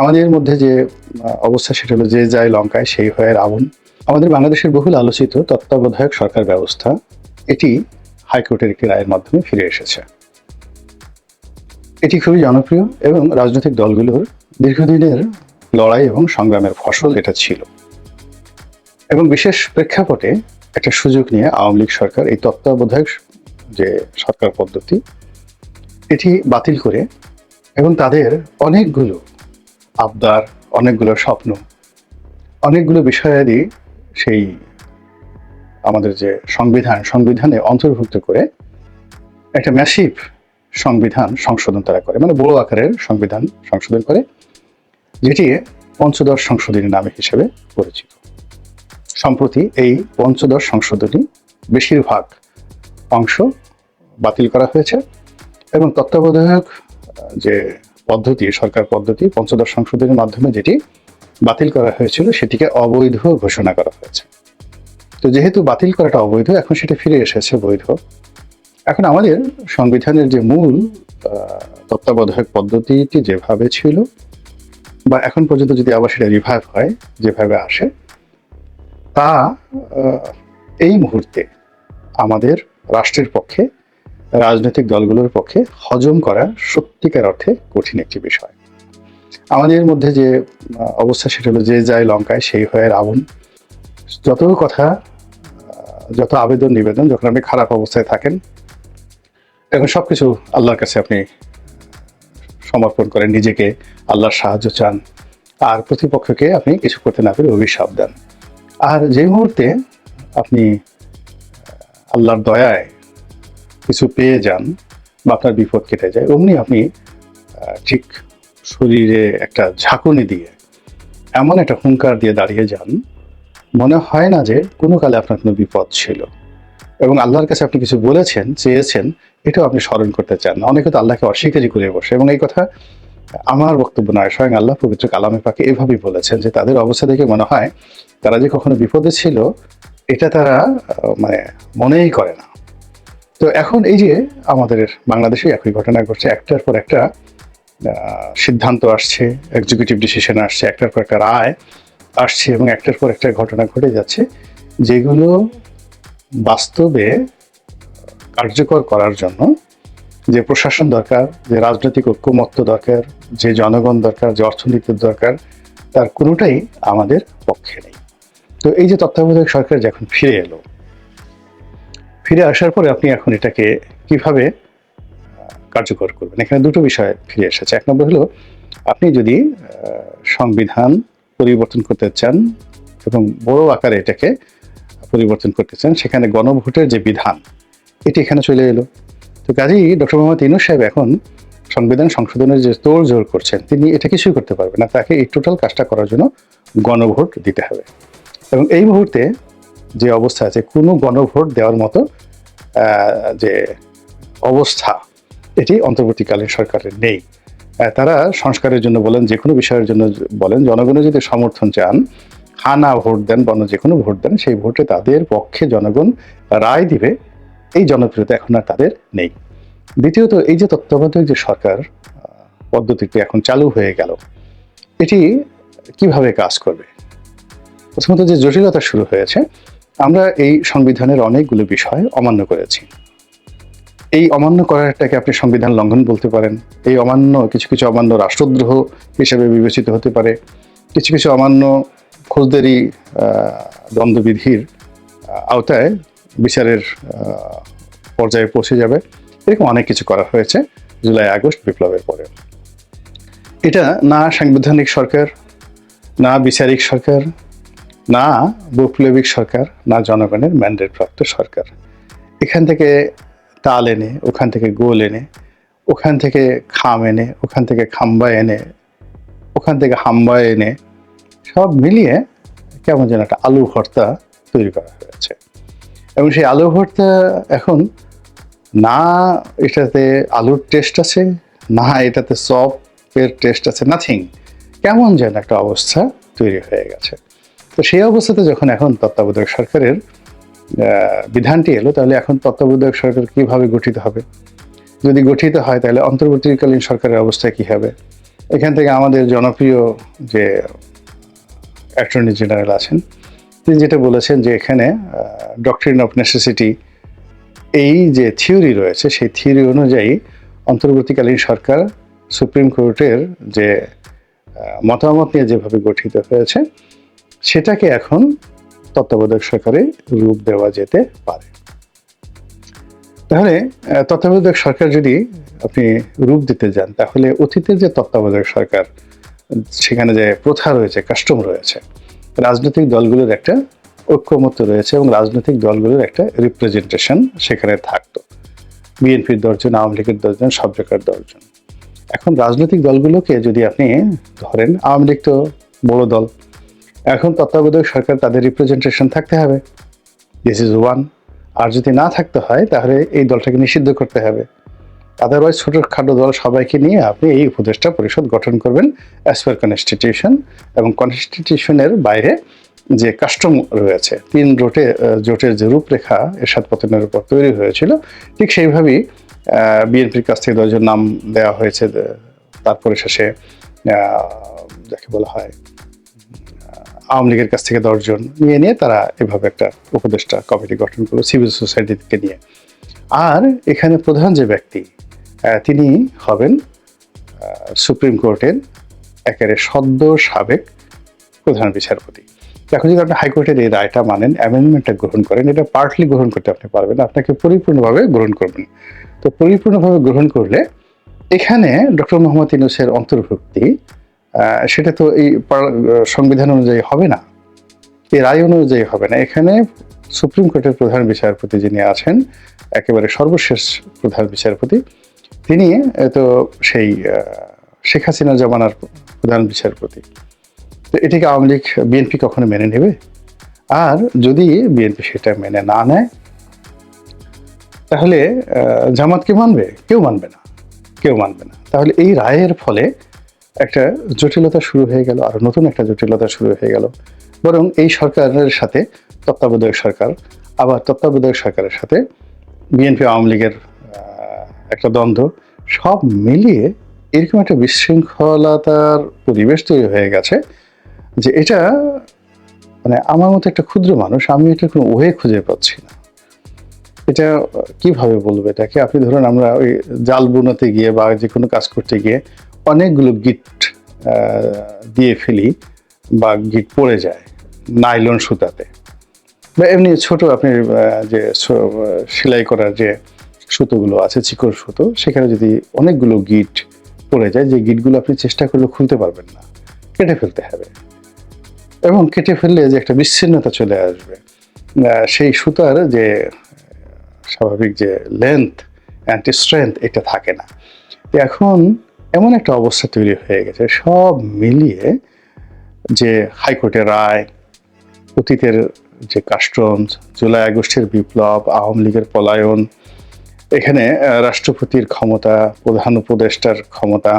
আমাদের মধ্যে যে অবস্থা সেটা হলো যে যায় লঙ্কায় সেই হয়ে রাবণ। আমাদের বাংলাদেশের বহুল আলোচিত তত্ত্বাবধায়ক সরকার ব্যবস্থা, এটি হাইকোর্টের একটি রায়ের মাধ্যমে ফিরে এসেছে। এটি খুবই জনপ্রিয় এবং রাজনৈতিক দলগুলোর দীর্ঘদিনের লড়াই এবং সংগ্রামের ফসল এটা ছিল। এবং বিশেষ প্রেক্ষাপটে একটা সুযোগ নিয়ে আওয়ামী লীগ সরকার এই তত্ত্বাবধায়ক যে সরকার পদ্ধতি, এটি বাতিল করে এবং তাদের অনেকগুলো আবদার, অনেকগুলো স্বপ্ন। অনেকগুলো বিষয়াদি সেই আমাদের যে সংবিধান, সংবিধানে অন্তর্ভুক্ত করে একটা ম্যাসিভ সংবিধান সংশোধন তারা করে মানে বড় আকারের সংবিধান সংশোধন করে, যেটি পঞ্চদশ সংশোধনী নামে হিসেবে পরিচিত। সম্প্রতি এই পঞ্চদশ সংশোধনী বেশিরভাগ অংশ বাতিল করা হয়েছে এবং তত্ত্বাবধায়ক যে পদ্ধতি, সরকার পদ্ধতি, পঞ্চদশ সংশোধনের মাধ্যমে যেটি বাতিল করা হয়েছিল, সেটিকে অবৈধ ঘোষণা করা হয়েছে। তো যেহেতু বাতিল করাটা অবৈধ, এখন সেটা ফিরে এসেছে বৈধ। এখন আমাদের সংবিধানের যে মূল তত্ত্বাবধায়ক পদ্ধতিটি যেভাবে ছিল, বা এখন পর্যন্ত যদি আবার সেটা রিভাইভ হয়, যেভাবে আসে, তা এই মুহূর্তে আমাদের রাষ্ট্রের পক্ষে রাজনৈতিক দলগুলোর পক্ষে হজম করা সত্যিকার অর্থে কঠিন একটি বিষয়। আমাদের মধ্যে যে অবস্থা সেটা হলো যে যায় লঙ্কায় সেই হয়ে রাবণ। যত কথা যত আবেদন, নিবেদন, যখন আপনি খারাপ অবস্থায় থাকেন, এখন সব কিছু আল্লাহর কাছে আপনি সমর্পণ করেন, নিজেকে আল্লাহর সাহায্য চান। আর প্রতিপক্ষকে আপনি কিছু করতে না পেরে অভিশাপ দেন। আর যে মুহূর্তে আপনি আল্লাহর দয়ায় কিছু পেয়ে যান বা আপনার বিপদ কেটে যায়, অমনি আপনি ঠিক শরীরে একটা ঝাঁকুনি দিয়ে এমন একটা হুঙ্কার দিয়ে দাঁড়িয়ে যান, মনে হয় না যে কোনো কালে আপনার কোনো বিপদ ছিল। এবং আল্লাহর কাছে আপনি কিছু বলেছেন, চেয়েছেন, এটাও আপনি স্মরণ করতে চান। না অনেকে তো আল্লাহকে অস্বীকারই করে বসে। এবং এই কথা আমার বক্তব্য নয়, স্বয়ং আল্লাহ পবিত্র কালামে পাকে এভাবেই বলেছেন যে তাদের অবস্থা দেখে মনে হয় তারা যে কখনো বিপদে ছিল, এটা তারা মানে মনেই করে না। তো এখন এই যে আমাদের বাংলাদেশে একই ঘটনা ঘটছে, একটার পর একটা সিদ্ধান্ত আসছে এক্সিকিউটিভ ডিসিশন আসছে, একটার পর একটা রায় আসছে এবং একটার পর একটা ঘটনা ঘটে যাচ্ছে, যেগুলো বাস্তবে কার্যকর করার জন্য যে প্রশাসন দরকার, যে রাজনৈতিক ঐক্যমত্য দরকার, যে জনগণ দরকার, যে অর্থনীতির দরকার, তার কোনোটাই আমাদের পক্ষে নেই। তো এই যে তত্ত্বাবধায়ক সরকার যখন ফিরে এলো ফিরে আসার পরে আপনি এখন এটাকে কীভাবে কার্যকর করবেন? এখানে দুটো বিষয় ফিরে এসেছে। এক নম্বর হলো, আপনি যদি সংবিধান পরিবর্তন করতে চান এবং বড় আকারে এটাকে পরিবর্তন করতে চান, সেখানে গণভোটের যে বিধান, এটি এখানে চলে এলো। তো কাজেই ডক্টর মোহাম্মদ ইনুস সাহেব এখন সংবিধান সংশোধনের যে তোড় জোর করছেন, তিনি এটা কিছুই করতে পারবেন না। তাকে এই টোটাল কাজটা করার জন্য গণভোট দিতে হবে। এবং এই মুহূর্তে যে অবস্থা আছে, কোনো গণভোট দেওয়ার মতো যে অবস্থা, এটি অন্তর্বর্তীকালীন সরকারের নেই। তারা সংস্কারের জন্য বলেন, যে কোনো বিষয়ের জন্য বলেন, জনগণের যদি সমর্থন চান হা না ভোট দেন বা যে কোনো ভোট দেন, সেই ভোটে তাদের পক্ষে জনগণ রায় দিবে, এই জনপ্রিয়তা এখন আর তাদের নেই। দ্বিতীয়ত, এই যে তত্ত্বাবধায়ক যে সরকার পদ্ধতিটি এখন চালু হয়ে গেল, এটি কীভাবে কাজ করবে? প্রথমত যে জটিলতা শুরু হয়েছে আমরা এই সংবিধানের অনেকগুলো বিষয় অমান্য করেছি। এই অমান্য করাটাকে আপনি সংবিধান লঙ্ঘন বলতে পারেন। এই অমান্য কিছু কিছু অমান্য রাষ্ট্রদ্রোহ হিসেবে বিবেচিত হতে পারে। কিছু কিছু অমান্য ফৌজদারি দ্বন্দ্ববিধির আওতায় বিচারের পর্যায়ে পৌঁছে যাবে। এরকম অনেক কিছু করা হয়েছে জুলাই আগস্ট বিপ্লবের পরে। এটা না সাংবিধানিক সরকার, না বিচারিক সরকার না বৈপ্লবিক সরকার, না জনগণের ম্যান্ডেট প্রাপ্ত সরকার। এখান থেকে তাল এনে, ওখান থেকে গোল এনে, ওখান থেকে খাম এনে, ওখান থেকে খাম্বা এনে, ওখান থেকে হাম্বা এনে, সব মিলিয়ে কেমন যেন একটা আলু ভর্তা তৈরি করা হয়েছে। এবং সেই আলু ভর্তা এখন না এটাতে আলুর টেস্ট আছে, না এটাতে সপের টেস্ট আছে নাথিং কেমন যেন একটা অবস্থা তৈরি হয়ে গেছে। তো সেই অবস্থাতে যখন এখন তত্ত্বাবধায়ক সরকারের বিধানটি এলো, তাহলে এখন তত্ত্বাবধায়ক সরকার কীভাবে গঠিত হবে? যদি গঠিত হয়, তাহলে অন্তর্বর্তীকালীন সরকারের অবস্থা কি হবে? এখান থেকে আমাদের জনপ্রিয় যে অ্যাটর্নি জেনারেল আছেন, তিনি যেটা বলেছেন যে এখানে ডক্টরিন অফ নেসেসিটি এই যে থিওরি রয়েছে, সেই থিওরি অনুযায়ী অন্তর্বর্তীকালীন সরকার সুপ্রিম কোর্টের যে মতামত নিয়ে যেভাবে গঠিত হয়েছে সেটাকে এখন তত্ত্বাবধায়ক সরকারে রূপ দেওয়া যেতে পারে। তাহলে তত্ত্বাবধায়ক সরকার যদি আপনি রূপ দিতে যান, তাহলে অতীতের যে তত্ত্বাবধায়ক সরকার, সেখানে যে প্রথা রয়েছে, কাস্টম রয়েছে, রাজনৈতিক দলগুলোর একটা ঐক্যমত্য রয়েছে এবং রাজনৈতিক দলগুলোর একটা রিপ্রেজেন্টেশন সেখানে থাকতো। বিএনপির দশজন, আওয়ামী লীগের দশজন, সব জায়গার দশজন। এখন রাজনৈতিক দলগুলোকে যদি আপনি ধরেন, আওয়ামী লীগ তো বড় দল এখন তত্ত্বাবধায়ক সরকার তাদের রিপ্রেজেন্টেশন থাকতে হবে। দিস ইজ ওয়ান আর যদি না থাকতে হয়, তাহলে এই দলটাকে নিষিদ্ধ করতে হবে। আদারওয়াইজ ছোটোখাটো দল সবাইকে নিয়ে আপনি এই উপদেষ্টা পরিষদ গঠন করবেন অ্যাজ পার কনস্টিটিউশন এবং কনস্টিটিউশনের বাইরে যে কাস্টম রয়েছে, তিন রোটে জোটের যে রূপরেখা এরশাদ পতনের উপর তৈরি হয়েছিল, ঠিক সেইভাবেই বিএনপির কাছ থেকে দশজন নাম দেওয়া হয়েছে তারপরে শেষে যাকে বলা হয় আওয়ামী লীগের কাছ থেকে দশজন নিয়ে নিয়ে তারা এভাবে একটা উপদেষ্টা কমিটি গঠন করল সিভিল সোসাইটিকে নিয়ে। আর এখানে প্রধান যে ব্যক্তি তিনি হবেন সুপ্রিম কোর্টের একেবারে সদ্য সাবেক প্রধান বিচারপতি। এখন যদি আপনি হাইকোর্টের এই রায়টা মানেন অ্যামেন্ডমেন্টটা গ্রহণ করেন, এটা পার্টলি গ্রহণ করতে আপনি পারবেন, আপনাকে পরিপূর্ণভাবে গ্রহণ করবেন। তো পরিপূর্ণভাবে গ্রহণ করলে এখানে ডক্টর মোহাম্মদ ইউনুসের অন্তর্ভুক্তি সেটা তো এই সংবিধান অনুযায়ী হবে না। এই রায় অনুযায়ী হবে না। এখানে সুপ্রিম কোর্টের প্রধান বিচারপতি যিনি আছেন একেবারে সর্বশেষ প্রধান বিচারপতি তিনি তো সেই শেখ হাসিনা জমানার প্রধান বিচারপতি। তো এটিকে আওয়ামী লীগ বিএনপি কখনো মেনে নেবে? আর যদি বিএনপি সেটা মেনে না নেয় তাহলে আহ, জামাত কি মানবে? কেউ মানবে না। কেউ মানবে না। তাহলে এই রায়ের ফলে একটা জটিলতা শুরু হয়ে গেল, আর নতুন একটা জটিলতা শুরু হয়ে গেল। বরং এই সরকারের সাথে তত্ত্বাবধায়ক সরকার, আবার তত্ত্বাবধায়ক সরকারের সাথে বিএনপি আওয়ামী লীগের একটা দ্বন্দ্ব, সব মিলিয়ে এরকম একটা বিশৃঙ্খলতার পরিবেশ তৈরি হয়ে গেছে যে এটা মানে আমার মতো একটা ক্ষুদ্র মানুষ, আমি এটা কোনো ওয়ে খুঁজে পাচ্ছি না। এটা কীভাবে বলব এটাকে? আপনি ধরুন আমরা ওই জাল বুনাতে গিয়ে বা যে কোনো কাজ করতে গিয়ে অনেকগুলো গিট দিয়ে ফেলি বা গিট পড়ে যায় নাইলন সুতাতে। বা এমনি ছোট আপনি যে সেলাই করার যে সুতোগুলো আছে চিকন সুতো, সেখানে যদি অনেকগুলো গিট পড়ে যায়, যে গিটগুলো আপনি চেষ্টা করলে খুলতে পারবেন না, কেটে ফেলতে হবে। এবং কেটে ফেললে যে একটা বিচ্ছিন্নতা চলে আসবে। সেই সুতার যে, স্বাভাবিক যে লেন্থ অ্যান্টি স্ট্রেংথ এটা থাকে না। এখন এমন একটা অবস্থা তৈরি হয়ে গেছে, সব মিলিয়ে যে হাইকোর্টের রায়, অতীতের যে কাস্টমস, জুলাই আগস্টের বিপ্লব, আওয়ামী লীগের পলায়ন, এখানে রাষ্ট্রপতির ক্ষমতা, প্রধান উপদেষ্টার ক্ষমতা,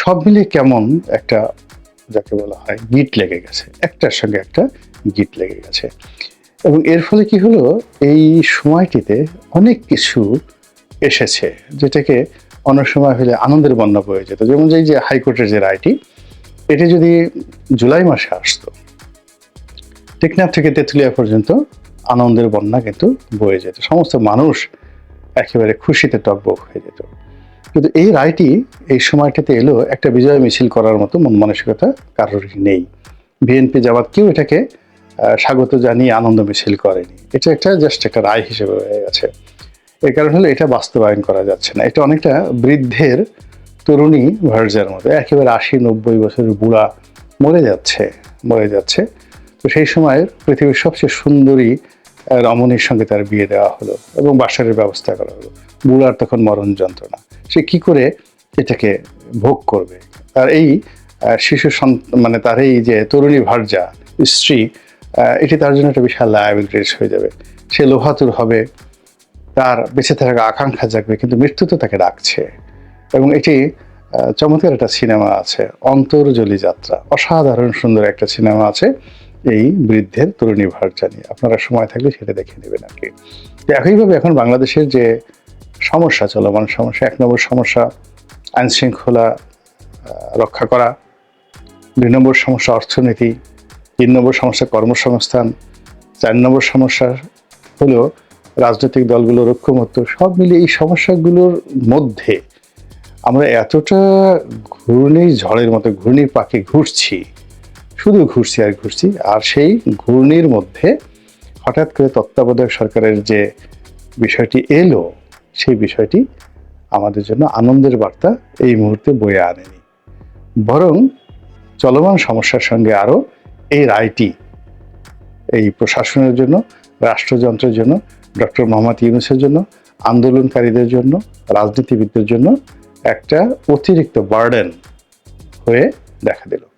সব মিলিয়ে কেমন একটা যাকে বলা হয় গিট লেগে গেছে, একটার সঙ্গে একটা গিট লেগে গেছে। এবং এর ফলে কি হলো? এই সময়টিতে অনেক কিছু এসেছে, যেটাকে অনেক সময় হলে আনন্দের বন্যা বয়ে যেত। যেমন যে যে হাইকোর্টের যে রায়টি, এটি যদি জুলাই মাসে আসতো টেকনাফ থেকে তেঁতুলিয়া পর্যন্ত আনন্দের বন্যা কিন্তু বয়ে যেত। সমস্ত মানুষ একেবারে খুশিতে টকবক হয়ে যেত। কিন্তু এই রায়টি এই সময়টাতে এলো একটা বিজয় মিছিল করার মতো মন মানসিকতা কারোরই নেই। বিএনপি জামাত কেউ এটাকে স্বাগত জানিয়ে আনন্দ মিছিল করেনি। এটা একটা জাস্ট একটা রায় হিসেবে হয়ে গেছে এর কারণ হলো এটা বাস্তবায়ন করা যাচ্ছে না। এটা অনেকটা বৃদ্ধের তরুণী ভার্জার মতো। একেবারে আশি নব্বই বছরের বুড়া মরে যাচ্ছে মরে যাচ্ছে। তো সেই সময় পৃথিবীর সবচেয়ে সুন্দরী রমণীর সঙ্গে তার বিয়ে দেওয়া হলো এবং বাসারের ব্যবস্থা করা হলো। বুড়ার তখন মরণ যন্ত্রণা। সে কি করে এটাকে ভোগ করবে? তার এই শিশু মানে তার এই যে তরুণী ভার্যা স্ত্রী এটি তার জন্য একটা বিশাল লায়াবিলিটিস হয়ে যাবে। সে লোহাতুর হবে তার বেঁচে থাকার আকাঙ্ক্ষা জাগবে, কিন্তু মৃত্যু তো তাকে ডাকছে। এবং এটি চমৎকার একটা সিনেমা আছে, অন্তর্জলি যাত্রা। অসাধারণ সুন্দর একটা সিনেমা আছে, এই বৃদ্ধের তরুণী ভার্যা নিয়ে। আপনারা সময় থাকলে সেটা দেখে নেবেন আর কি। তো একইভাবে এখন বাংলাদেশের যে সমস্যা, চলমান সমস্যা, এক নম্বর সমস্যা আইন শৃঙ্খলা রক্ষা করা। দুই নম্বর সমস্যা, অর্থনীতি। তিন নম্বর সমস্যা, কর্মসংস্থান। চার নম্বর সমস্যা হলো রাজনৈতিক দলগুলোর ঐক্যমত্য, সব মিলিয়ে এই সমস্যাগুলোর মধ্যে আমরা এতটা ঘূর্ণি ঝড়ের মতো, ঘূর্ণির পাখি ঘুরছি, শুধু ঘুরছি আর ঘুরছি, আর সেই ঘূর্ণির মধ্যে হঠাৎ করে তত্ত্বাবধায়ক সরকারের যে বিষয়টি এলো, সেই বিষয়টি আমাদের জন্য আনন্দের বার্তা এই মুহূর্তে বয়ে আনেনি। বরং চলমান সমস্যার সঙ্গে আরও এই রায়টি এই প্রশাসনের জন্য, রাষ্ট্রযন্ত্রের জন্য ডক্টর মোহাম্মদ ইউনুসের জন্য আন্দোলনকারীদের জন্য রাজনীতিবিদদের জন্য একটা অতিরিক্ত বার্ডেন হয়ে দেখা দিল।